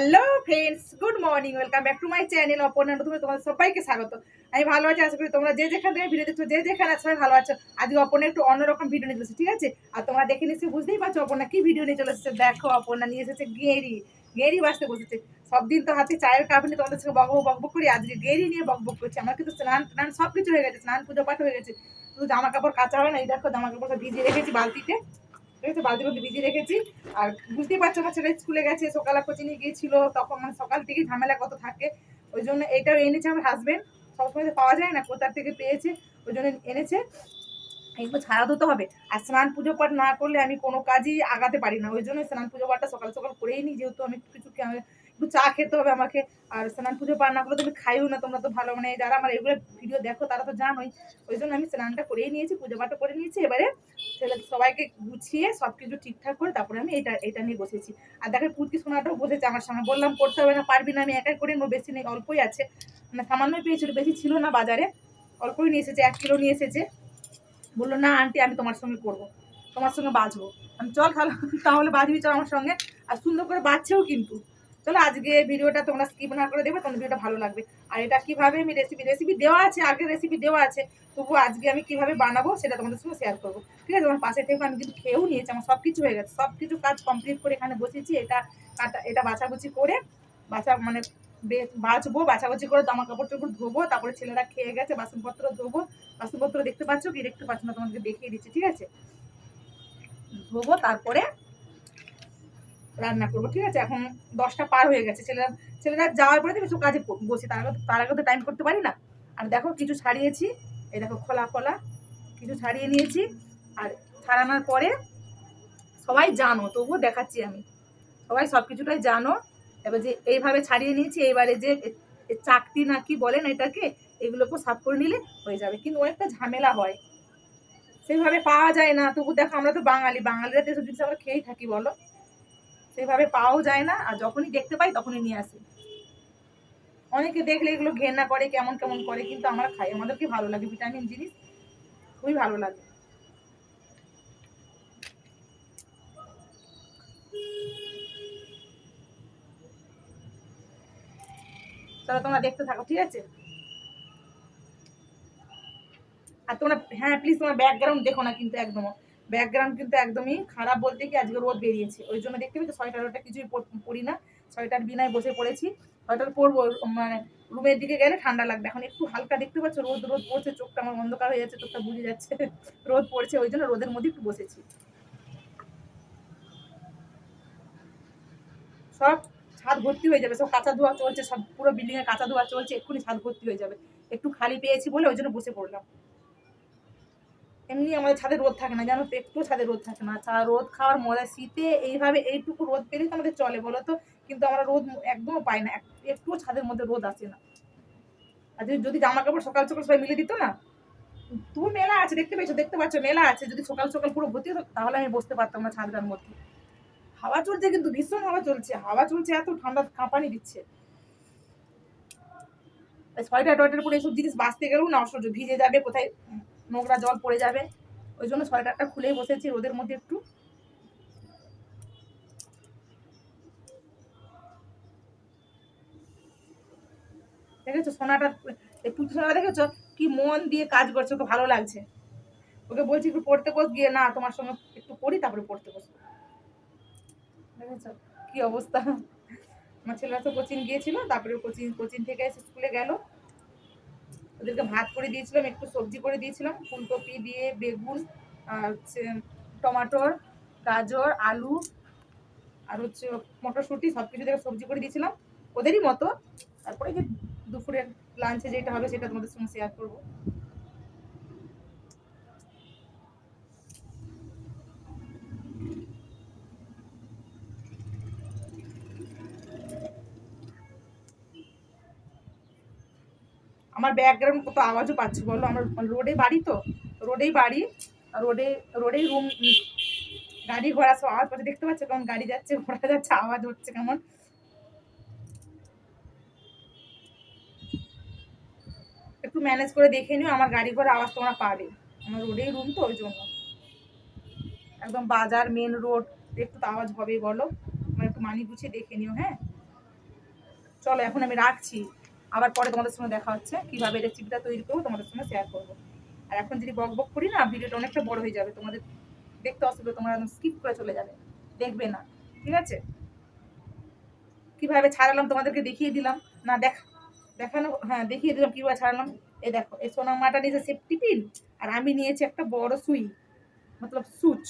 Hello friends, good morning, welcome back to my channel Aparna নতুন তোমাদের সবাইকে স্বাগত। আমি ভালো আছি, আশা করি তোমরা যে যেখান থেকে ভিডিও দেখছ, যে যেখানে আছো ভালো আছো। আজকে অপর্ণা একটু অন্যরকম ভিডিও নিয়ে চলেছে ঠিক আছে? আর তোমরা দেখে নিশ্চয়ই বুঝতেই পারছ অপর্ণা কি ভিডিও নিয়ে চলে এসেছে। দেখো, অপর্ণা নিয়ে এসেছে গেরি গেরি বাঁচতে বসেছে। সব দিন তো হাতে চায়ের কাপ নিয়ে তোমাদের সঙ্গে বকবক বকবক করি, আজকে গেরি নিয়ে বকবক করছি। আমার কিন্তু স্নান টান সব কিছু হয়ে গেছে, স্নান, পুজো পাঠ হয়ে গেছে। শুধু জামা কাপড় কাঁচা হয় না, এই দেখো জামা কাপড় সব ভিজিয়ে রেখেছি বালতিতে। ঠিক আছে বালতির মধ্যে ভিজিয়ে রেখেছি। আর বুঝতেই পারছ আমার ছেলে স্কুলে গেছে, সকালে কোচিংয়ে গিয়েছিল, তখন মানে সকাল থেকেই ঝামেলা কত থাকে। ওই জন্য এইটাও এনেছে আমার হাজব্যান্ড সবসময় তো পাওয়া যায় না, কোথার থেকে পেয়েছে, ওই জন্য এনেছে। এগুলো ছাড়া ধুতে হবে। আর স্নান পুজো পাঠ না করলে আমি কোনো কাজই আগাতে পারি না। ওই জন্য স্নান পুজো পাঠটা সকাল সকাল করেই নিই যেহেতু আমি কিছু একটু চা খেতে হবে আমাকে। আর স্নান পুজো করলে তুমি খাইও না, তোমরা তো ভালো। মানে যারা আমার এগুলো ভিডিও দেখো, তারা তো জানোই। ওই জন্য আমি স্নানটা করেই নিয়েছি, পুজো পাঠও করে নিয়েছি। এবারে সবাইকে গুছিয়ে সব কিছু ঠিকঠাক করে তারপরে আমি এটা এটা নিয়ে বসেছি। আর দেখো পুটকি সোনাটাও বসেছে আমার সঙ্গে বললাম করতে হবে না, পারবি না, আমি একাই করে নেব, বেশি নেই, অল্পই আছে। মানে সামান্যই পেয়েছিল বেশি ছিল না বাজারে। অল্পই নিয়ে এসেছে, এক কিলো নিয়ে এসেছে। বলল, না, আন্টি, আমি তোমার সঙ্গে করব। তোমার সঙ্গে বাঁচবো। আমি, চল তাহলে তাহলে বাঁচবি, চল আমার সঙ্গে। আর সুন্দর করে বাঁচছেও কিন্তু। চলো আজকে ভিডিওটা তোমরা স্কিপ না করে দেবে তোমার ভিডিওটা ভালো লাগবে। আর এটা কীভাবে আমি রেসিপি রেসিপি দেওয়া আছে আগে রেসিপি দেওয়া আছে তবু আজকে আমি কীভাবে বানাবো সেটা তোমাদের সঙ্গে শেয়ার করব। ঠিক আছে? তোমার পাশে থেকে আমি কিন্তু খেয়েও নিয়েছি, আমার সব কিছু হয়ে গেছে। সব কিছু কাজ কমপ্লিট করে এখানে বসেছি, এটা কাটা, এটা বাছাবুচি করে, বাছা মানে বে- বাছবো, বাছাবাছি করে জামা কাপড় চোপড় ধোবো, তারপরে ছেলেরা খেয়ে গেছে, বাসনপত্র ধোবো। বাসনপত্র দেখতে পাচ্ছ কি? দেখতে পাচ্ছ না তোমাকে দেখিয়ে দিচ্ছি, ঠিক আছে? ধোবো, তারপরে রান্না করব, ঠিক আছে? এখন দশটা পার হয়ে গেছে। ছেলেরা ছেলেরা যাওয়ার পরে তো কাজে বসি, তার আগে তার আগে তো টাইম করতে পারি না। আর দেখো কিছু ছাড়িয়েছি। এই দেখো খোলা খোলা কিছু ছাড়িয়ে নিয়েছি। আর ছাড়ানোর পরে সবাই জানো, তবুও দেখাচ্ছি আমি। সবাই সব কিছুটাই জানো। এবার যে এইভাবে ছাড়িয়ে নিয়েছি, এইবারে যে চাকতি না কি বলেন এটাকে এগুলোকে সাফ করে নিলে হয়ে যাবে। কিন্তু অনেকটা ঝামেলা হয়। সেইভাবে পাওয়া যায় না। তবু দেখো আমরা তো বাঙালি। বাঙালিরা তো জিনিস আমরা খেয়েই থাকি, বলো? সেইভাবে পাওয়াও যায় না, আর যখনই দেখতে পাই তখনই নিয়ে আসি। অনেকে দেখলে এগুলো ঘেন্না করে, কেমন কেমন করে, কিন্তু আমরা খাই। আমাদেরকে ভালো লাগে ভিটামিন জিনিস? খুবই ভালো লাগে। চলো তোমরা দেখতে থাকো, ঠিক আছে? আর তোমরা হ্যাঁ প্লিজ তোমার ব্যাকগ্রাউন্ড দেখো না কিন্তু একদম ব্যাকগ্রাউন্ড কিন্তু একদমই খারাপ বলতে কি আজকে রোদ বেরিয়েছে। ওই জন্য দেখতে পেয়েছ সোয়েটার ওটা কিছুই পরি না। সোয়েটার বিনায় বসে পড়েছি। সোয়েটার পরবো মানে রুমের দিকে গেলে ঠান্ডা লাগবে। এখন একটু হালকা দেখতে পাচ্ছ, রোদ রোদ পড়ছে, চোখটা আমার অন্ধকার হয়ে যাচ্ছে, চোখটা বুঝে যাচ্ছে, রোদ পড়ছে, ওই জন্য রোদের মধ্যে একটু বসেছি। সব ছাদ ভর্তি হয়ে যাবে, সব কাঁচা ধোয়া চলছে, সব পুরো বিল্ডিং এ কাঁচা ধোয়া চলছে, এক্ষুনি ছাদ ভর্তি হয়ে যাবে। একটু খালি পেয়েছি বলে ওই জন্য বসে পড়লাম। এমনি আমাদের ছাদে রোদ থাকে না, জানো তো? একটু ছাদে রোদ থাকে না। চা রোদ খাওয়ার মজা, শীতে এইভাবে এইটুকু রোদ পেলেই তো আমাদের চলে বলো তো? কিন্তু আমরা রোদ একদম পাই না। এক- একটুও ছাদের মধ্যে রোদ আসে না। আর যদি যদি জামা কাপড় সকাল সকাল সবাই মিলে দিত না? তুমি মেলা আছে, দেখতে পেয়েছ? দেখতে পাচ্ছ, মেলা আছে। যদি সকাল সকাল পুরো ভর্তি হতো, তাহলে আমি বসতে পারতাম না ছাদটার মধ্যে। হাওয়া চলছে কিন্তু, ভীষণ হাওয়া চলছে। হাওয়া চলছে, এত ঠান্ডা কাঁপানি দিচ্ছে। সোয়েটার টয়টার পরে এইসব জিনিস বাঁচতে গেলেও না অসহ্য। ভিজে যাবে কোথায়? নোংরা জল পড়ে যাবে। ওই জন্য সোয়েটারটা খুলেই বসেছি রোদের মধ্যে একটু। দেখেছ? সোনাটা পুজো সোনা দেখেছ? কি মন দিয়ে কাজ করছে, ওকে ভালো লাগছে। ওকে বলছি, একটু পড়তে বস, গিয়ে না, তোমার সঙ্গে একটু পড়ি, তারপরে পড়তে বস। দেখেছ? কি অবস্থা? আমার ছেলেরা তো কোচিং গিয়েছিল, তারপরে কোচিং কোচিং থেকে এসে স্কুলে গেল। ওদেরকে ভাত করে দিয়েছিলাম, একটু সবজি করে দিয়েছিলাম, ফুলকপি দিয়ে বেগুন, আর হচ্ছে টমাটোর, গাজর, আলু, আর হচ্ছে মটরশুঁটি সব কিছু দিয়ে সবজি করে দিয়েছিলাম, ওদেরই মতো। তারপরে যে দুপুরের লাঞ্চে যেটা হবে সেটা তোমাদের সঙ্গে শেয়ার করব। আমার ব্যাকগ্রাউন্ড কত আওয়াজও পাচ্ছে, বলো? আমার রোডে বাড়ি তো? রোডেই বাড়ি রোডে রোডেই রুম গাড়ি ঘোড়া সব আওয়াজ পাচ্ছে। দেখতে পাচ্ছ কেমন গাড়ি যাচ্ছে, ঘোড়া যাচ্ছে, আওয়াজ হচ্ছে কেমন? একটু ম্যানেজ করে দেখে নিও, আমার গাড়ি ঘোড়া আওয়াজ তোমরা পাবে। আমার রোডেই রুম তো, ওই জন্য। একদম বাজার মেন রোড একটু তো আওয়াজ হবেই বলো? তোমরা একটু মানি গুছিয়ে দেখে নিও হ্যাঁ? চলো, এখন আমি রাখছি। আবার পরে তোমাদের সঙ্গে দেখা হচ্ছে, কীভাবে রেসিপিটা তৈরি করব তোমাদের সঙ্গে শেয়ার করব। আর এখন যদি বক বক করি না ভিডিওটা অনেকটা বড় হয়ে যাবে, তোমাদের দেখতে অসুবিধা, তোমরা স্কিপ করে চলে যাবে, দেখবে না, ঠিক আছে? কীভাবে ছাড়ালাম তোমাদেরকে দেখিয়ে দিলাম, না দেখ, দেখানো হ্যাঁ দেখিয়ে দিলাম কীভাবে ছাড়ালাম। এই দেখো এই সোনা মাটা নিয়েছে সেফটি পিন আর আমি নিয়েছি একটা বড় সুই, মতলব সুচ,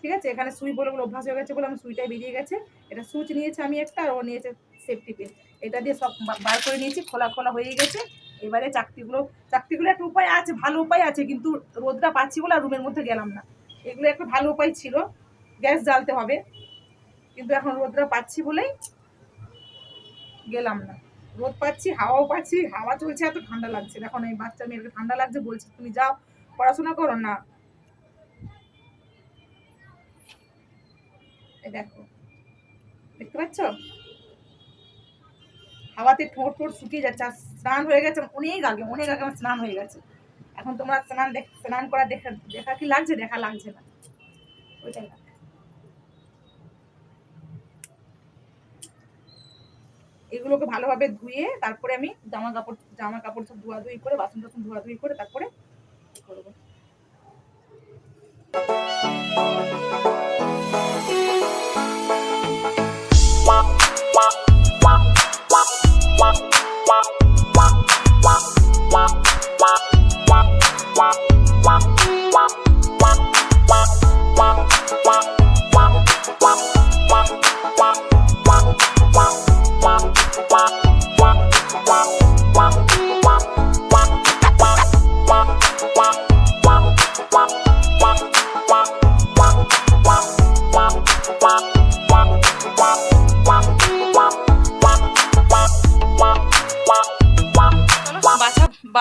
ঠিক আছে? এখানে সুই বলে বলে অভ্যাস হয়ে গেছে বলে আমি সুইটাই বেরিয়ে গেছে। এটা সুচ নিয়েছে আমি একটা, আর ও নিয়েছে সেফটি পিন এটা দিয়ে সব বার করে নিয়েছি, খোলা খোলা হয়ে গেছে। এবারে চাকতিগুলো চাকতিগুলো একটা উপায় আছে, ভালো উপায় আছে, কিন্তু রোদটা পাচ্ছি বলে রুমের মধ্যে গেলাম না। এগুলো একটা ভালো উপায় ছিল, গ্যাস জ্বালতে হবে। কিন্তু এখন রোদটা পাচ্ছি বলেই গেলাম না। রোদ পাচ্ছি, হাওয়াও পাচ্ছি, হাওয়া চলছে, এত ঠান্ডা লাগছে। এখন এই বাচ্চা মেয়েকে ঠান্ডা লাগছে বলছি, তুমি যাও, পড়াশোনা করো না। দেখো, দেখতে পাচ্ছ? হাওয়াতে ঠোঁট ঠোঁট শুকিয়ে যাচ্ছে, আর স্নান হয়ে গেছে, অনেক আগে অনেক আগে আমার স্নান হয়ে গেছে। এখন তোমরা স্নান দেখ, স্নান করা দেখা দেখা কি লাগছে? দেখা লাগছে না। ওইটাই এগুলোকে ভালোভাবে ধুয়ে তারপরে আমি জামা কাপড় জামা কাপড় সব ধোয়াধুয়ি করে, বাসন টাসন ধোয়াধুয়ি করে তারপরে করব।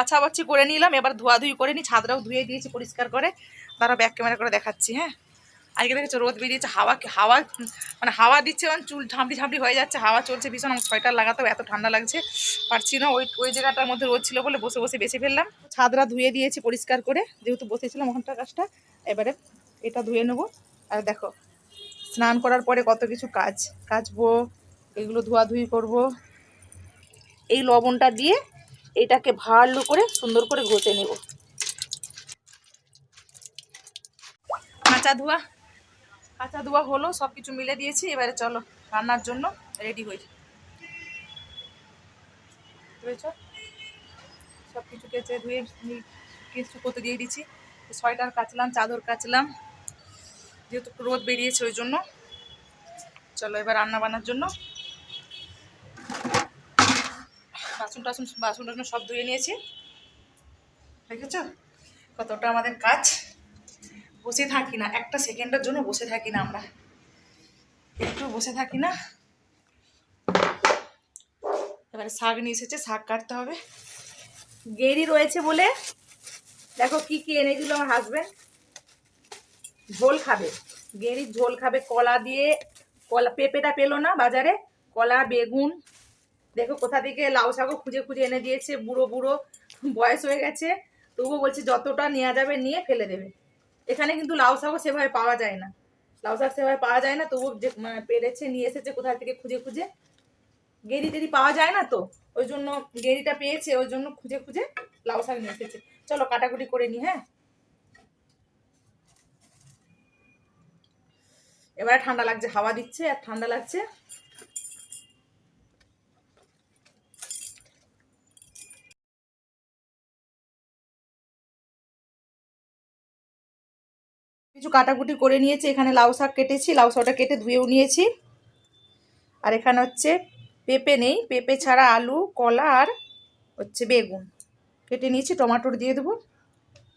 বাছা বাছা বাছি করে নিলাম, এবার ধোয়াধুয়ি করে নিই, ছাদটাও ধুয়ে দিয়েছি পরিষ্কার করে তারা ব্যাক ক্যামেরা করে দেখাচ্ছি হ্যাঁ? আজকে দেখেছ রোদ বেরিয়েছে, হাওয়া হাওয়া মানে হাওয়া দিচ্ছে মানে চুল ঝাঁপড়ি ঝাঁপড়ি হয়ে যাচ্ছে, হাওয়া চলছে ভীষণ, আমার সোয়েটার লাগাতেও এত ঠান্ডা লাগছে, পারছি না, ওই ওই জায়গাটার মধ্যে রোদ ছিল বলে বসে বসে বেছে ফেললাম ছাদরা ধুয়ে দিয়েছি পরিষ্কার করে, যেহেতু বসেছিলাম ওখানটা কাজটা, এবারে এটা ধুয়ে নেব, আর দেখো, স্নান করার পরে কত কিছু কাজ, কাচবো, এগুলো ধোয়াধুয়ি করব, এই লবণটা দিয়ে এটাকে ভালো করে সুন্দর করে ঘষে নেব। কাঁচা ধোয়া। কাঁচা ধোয়া হলো সব কিছু মিলে দিয়েছি, এবারে চলো, রান্নার জন্য রেডি হই। সব কিছু কেচে ধুয়ে কিছু করতে দিয়ে দিচ্ছি সোয়েটার কাচলাম, চাদর কাচলাম, যেহেতু রোদ বেরিয়েছে ওই জন্য। চলো এবার রান্না বান্নার জন্য। বাসন টাসন বাসন টাসন সব ধুয়ে নিয়েছি। দেখেছ? কতটা আমাদের কাজ। বসে থাকি না, একটা সেকেন্ডের জন্য বসে থাকি না আমরা। একটু বসে থাকি না। এবারে শাক নিয়ে এসেছে, শাক কাটতে হবে। গেরি রয়েছে বলে, দেখো কি কি এনে দিল আমার হাজবেন্ড ঝোল খাবে। গেরির ঝোল খাবে, কলা দিয়ে, কলা, পেঁপেটা পেল না বাজারে, কলা, বেগুন দেখো কোথা থেকে লাউ শাকও খুঁজে খুঁজে এনে দিয়েছে, বুড়ো বুড়ো, বয়স হয়ে গেছে। তবুও বলছে, যতটা নেওয়া যাবে নিয়ে ফেলে দেবে। এখানে কিন্তু লাউ শাকও সেভাবে পাওয়া যায় না। লাউ শাক সেভাবে পাওয়া যায় না, তবুও যে মানে পেরেছে, নিয়ে এসেছে, কোথা থেকে খুঁজে খুঁজে। গেরি টেরি পাওয়া যায় না তো? ওই জন্য গেরিটা পেয়েছে, ওই জন্য খুঁজে খুঁজে লাউ শাক নিয়ে এসেছে। চলো, কাটাকুটি করে নি হ্যাঁ? এবারে ঠান্ডা লাগছে, হাওয়া দিচ্ছে, আর ঠান্ডা লাগছে কিছু কাটাকুটি করে নিয়েছি, এখানে লাউ শাক কেটেছি, লাউ শাকটা কেটে ধুয়েও নিয়েছি। আর এখানে হচ্ছে পেঁপে নেই, পেঁপে ছাড়া আলু, কলা আর হচ্ছে বেগুন। কেটে নিয়েছি, টমাটোর দিয়ে দেবো।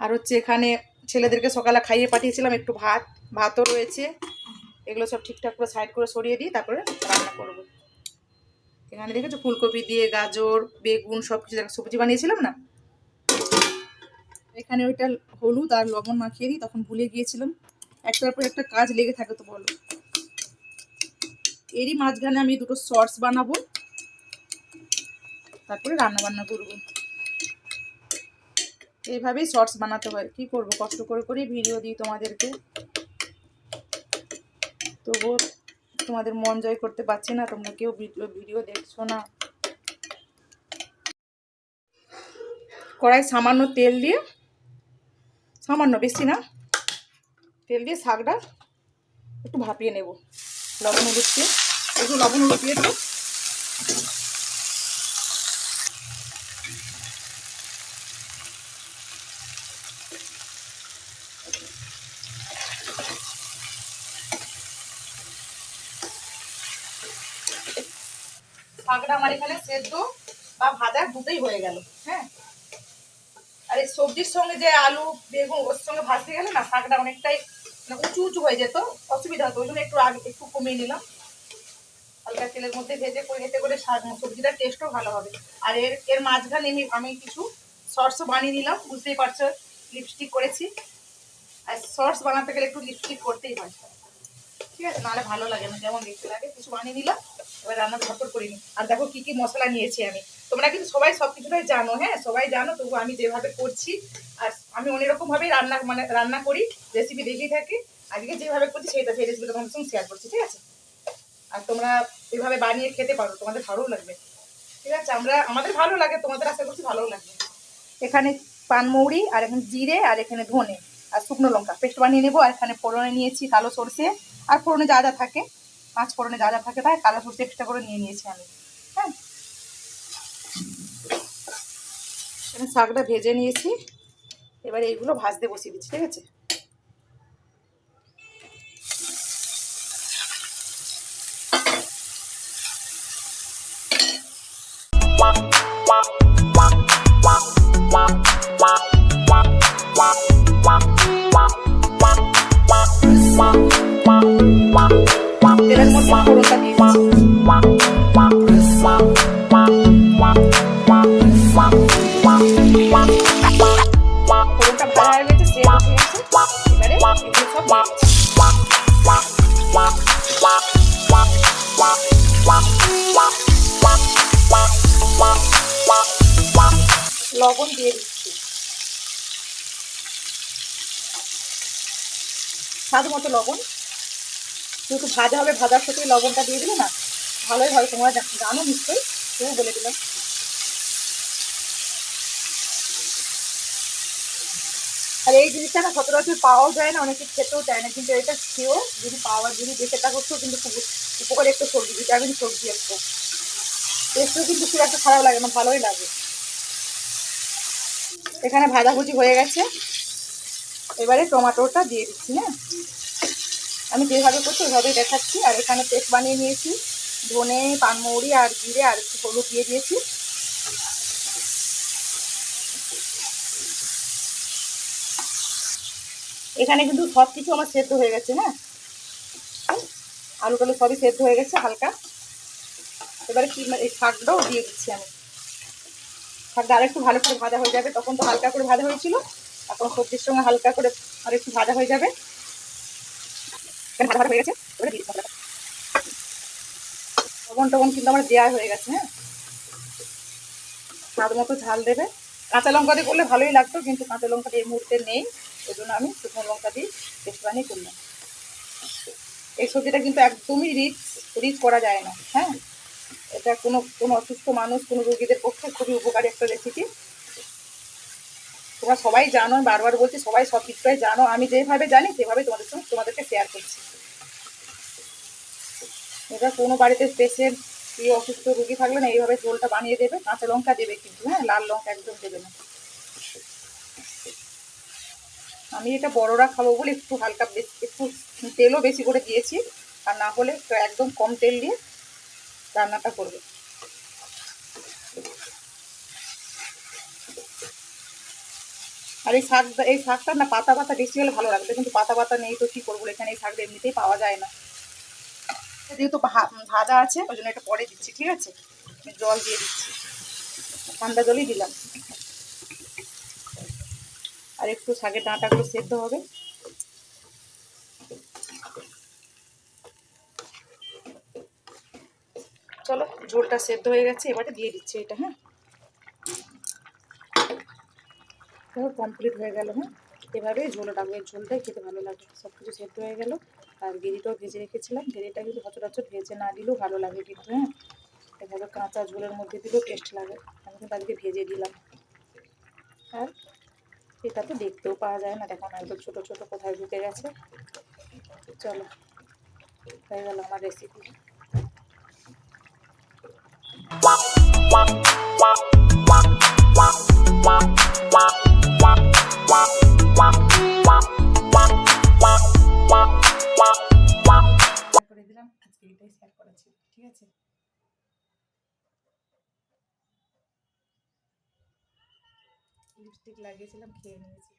আর হচ্ছে এখানে ছেলেদেরকে সকালে খাইয়ে পাঠিয়েছিলাম একটু ভাত, ভাতও রয়েছে। এগুলো সব ঠিকঠাক করে সাইড করে সরিয়ে দিই তারপরে রান্না করব। এখানে দেখেছ, ফুলকপি দিয়ে গাজর, বেগুন সব কিছু সবজি বানিয়েছিলাম না? এখানে ওইটা হলুদ আর লবণ মাখিয়ে দিই, তখন ভুলে গিয়েছিলাম। একটার পর একটা কাজ লেগে থাকে তো বলো। এরই মাঝখানে আমি দুটো সস বানাবো। তারপরে রান্না বান্না করব। এইভাবেই শর্টস বানাতে হয়। কি করব? কষ্ট করে করে ভিডিও দিই তোমাদেরকে। তবুও তোমাদের মন জয় করতে পারছি না, তোমরা কেউ ভিডিও দেখছ না। কড়াই সামান্য তেল দিয়ে সামান্য বেশি না। তেল দিয়ে শাকটা একটু ভাপিয়ে নেব। লবণ হলুদ দিয়ে। একটু লবণ হলুদ দিয়ে দেবো। শাকটা আমার এখানে সেদ্ধ বা ভাজা দুটোই হয়ে গেল। হ্যাঁ? এই সবজির সঙ্গে যে আলু, বেগুন, ওর সঙ্গে ভাজতে গেলে না শাকটা অনেকটাই মানে উঁচু উঁচু হয়ে যেত, অসুবিধা হতো। ওই জন্য একটু আগে, একটু কমিয়ে নিলাম। হালকা তেলের মধ্যে ভেজে করে, এতে করে শাক, সবজিটার টেস্টও ভালো হবে। আর এর এর মাঝখানে আমি আমি কিছু সসও বানিয়ে নিলাম। বুঝতেই পারছ লিপস্টিক করেছি। আর সস বানাতে গেলে একটু লিপস্টিক করতেই হয়। ঠিক আছে, নাহলে ভালো লাগে না। যেমন দেখতে লাগে, কিছু বানিয়ে নিলাম। এবার রান্না ঝটপট করে নিই। আর দেখো কি কি মশলা নিয়েছি আমি। তোমরা কিন্তু সবাই সব কিছুটাই জানো হ্যাঁ? সবাই জানো, তবু আমি যেভাবে করছি, আর আমি অন্যরকম ভাবে রান্না মানে রান্না করি রেসিপি দেখেই থাকি, আজকে যেভাবে করছি সেটা সেই রেসিপি তোমাদের সঙ্গে শেয়ার করছি, ঠিক আছে? আর তোমরা এভাবে বানিয়ে খেতে পারো, তোমাদের ভালোও লাগবে। ঠিক আছে? আমরা, আমাদের ভালো লাগে, তোমাদের আশা করছি ভালোও লাগবে। এখানে পানমৌরি আর এখানে জিরে, আর এখানে ধনে, আর শুকনো লঙ্কা। পেস্ট বানিয়ে নেব, আর এখানে ফোড়নে নিয়েছি কালো সর্ষে, আর ফোড়নে যা যা থাকে, পাঁচ ফোড়নে যা যা থাকে, তাই কালো সর্ষে এক্সট্রা করে নিয়ে নিয়েছি আমি হ্যাঁ এখানে শাকটা ভেজে নিয়েছি। এবারে এইগুলো ভাজতে বসিয়ে দিচ্ছি ঠিক আছে? তেলের মধ্যে ফোড়নটা দিয়ে দিচ্ছি। স্বাদ মতো লবণ। যেহেতু ভাজা হবে, ভাজার সাথে লবণটা দিয়ে দিলে না, ভালোই হয় তোমরা জানো নিশ্চয়ই তবু বলে দিলাম। আর এই জিনিসটা না, সচরাচর পাওয়াও যায় না, অনেকে খেতেও চায় না, কিন্তু এটা খেয়েও যদি পাওয়া যদি দেখে থাকো কিন্তু খুব উপকারী একটা সবজি, ভিটামিন সবজি একটু। টেস্টও কিন্তু খুব একটা খারাপ লাগে না, ভালোই লাগে। এখানে ভাজাভুজি হয়ে গেছে। এবারে টমেটোটা দিয়ে দিচ্ছি হ্যাঁ? আমি যেভাবে করছি ওইভাবেই দেখাচ্ছি। আর এখানে পেস্ট বানিয়ে নিয়েছি, ধনে, পানমৌরি, আর জিরে, আর একটু হলুদ দিয়ে দিয়েছি। এখানে কিন্তু সব কিছু আমার সেদ্ধ হয়ে গেছে হ্যাঁ? আলু টালু সবই সেদ্ধ হয়ে গেছে হালকা। এবারে কি এই শাকটাও দিয়ে দিচ্ছি আমি। শাকটা আর একটু ভালো করে ভাজা হয়ে যাবে। তখন তো হালকা করে ভাজা হয়েছিল। এখন সবজির সঙ্গে হালকা করে আর একটু ভাজা হয়ে যাবে। ভাজা হয়ে গেছে। লবণ কিন্তু আমার দেওয়া হয়ে গেছে হ্যাঁ? স্বাদ মতো ঝাল দেবে। কাঁচা লঙ্কা দিয়ে করলে ভালোই লাগতো, কিন্তু কাঁচা লঙ্কা দিয়ে এই মুহূর্তে নেই। ওই জন্য আমি শুকনো লঙ্কা দিয়ে পেস্ট বানিয়ে করলাম। এই সবজিটা কিন্তু একদমই রিচ রিচ করা যায় না হ্যাঁ? এটা কোনো কোনো অসুস্থ মানুষ, কোনো রোগীদের পক্ষে খুবই উপকারী একটা রেসিপি তোমরা সবাই জানো বারবার বলছি, সবাই সব কিছুটাই জানো। আমি যেভাবে জানি সেভাবে তোমাদের সঙ্গে, তোমাদেরকে শেয়ার করছি। এটা কোনো বাড়িতে পেশেন্ট কি অসুস্থ রুগী থাকলে না, এইভাবে ঝোলটা বানিয়ে দেবে, কাঁচা লঙ্কা দেবে কিন্তু হ্যাঁ? লাল লঙ্কা একদম দেবে না। আমি এটা বড়রা খাব বলে একটু হালকা বেশি, একটু তেলও বেশি করে দিয়েছি। আর না হলে একদম কম তেল দিয়ে রান্নাটা করবে। আর এই শাক, এই শাকটা না পাতা পাতা বেশি হলে ভালো লাগবে, কিন্তু পাতা পাতা নেই তো কী করব? এখানে এই শাকটা এমনিতেই পাওয়া যায় না। যেহেতু ভাজা আছে, ওই জন্য এটা পরে দিচ্ছি, ঠিক আছে? জল দিয়ে দিচ্ছি। ঠান্ডা জলই দিলাম। আর একটু শাকের ডাঁটাগুলো সেদ্ধ হবে চলো ঝোলটা সেদ্ধ হয়ে গেছে, এবারে দিয়ে দিচ্ছি এটা হ্যাঁ। কমপ্লিট হয়ে গেল হ্যাঁ। এভাবে ঝোলটা ডাকবে ঝোলটাই খেতে ভালো লাগে সব কিছু সেদ্ধ হয়ে গেল। আর গেরিটাও ভেজে রেখেছিলাম গেরিটা কিন্তু সচরাচর ভেজে না দিলেও ভালো লাগে কিন্তু হ্যাঁ। এভাবে কাঁচা ঝোলের মধ্যে দিলেও টেস্ট লাগে, আমি কিন্তু আজকে ভেজে দিলাম। আর এটা তো দেখতেও পাওয়া যায় না, দেখো একদম ছোটো ছোটো কোথায় ঢুকে গেছে। চলো, হয়ে গেল আমার রেসিপি করে দিলাম আজকে ঠিক আছে? লিপস্টিক লাগিয়েছিলাম খেয়ে নিয়েছি।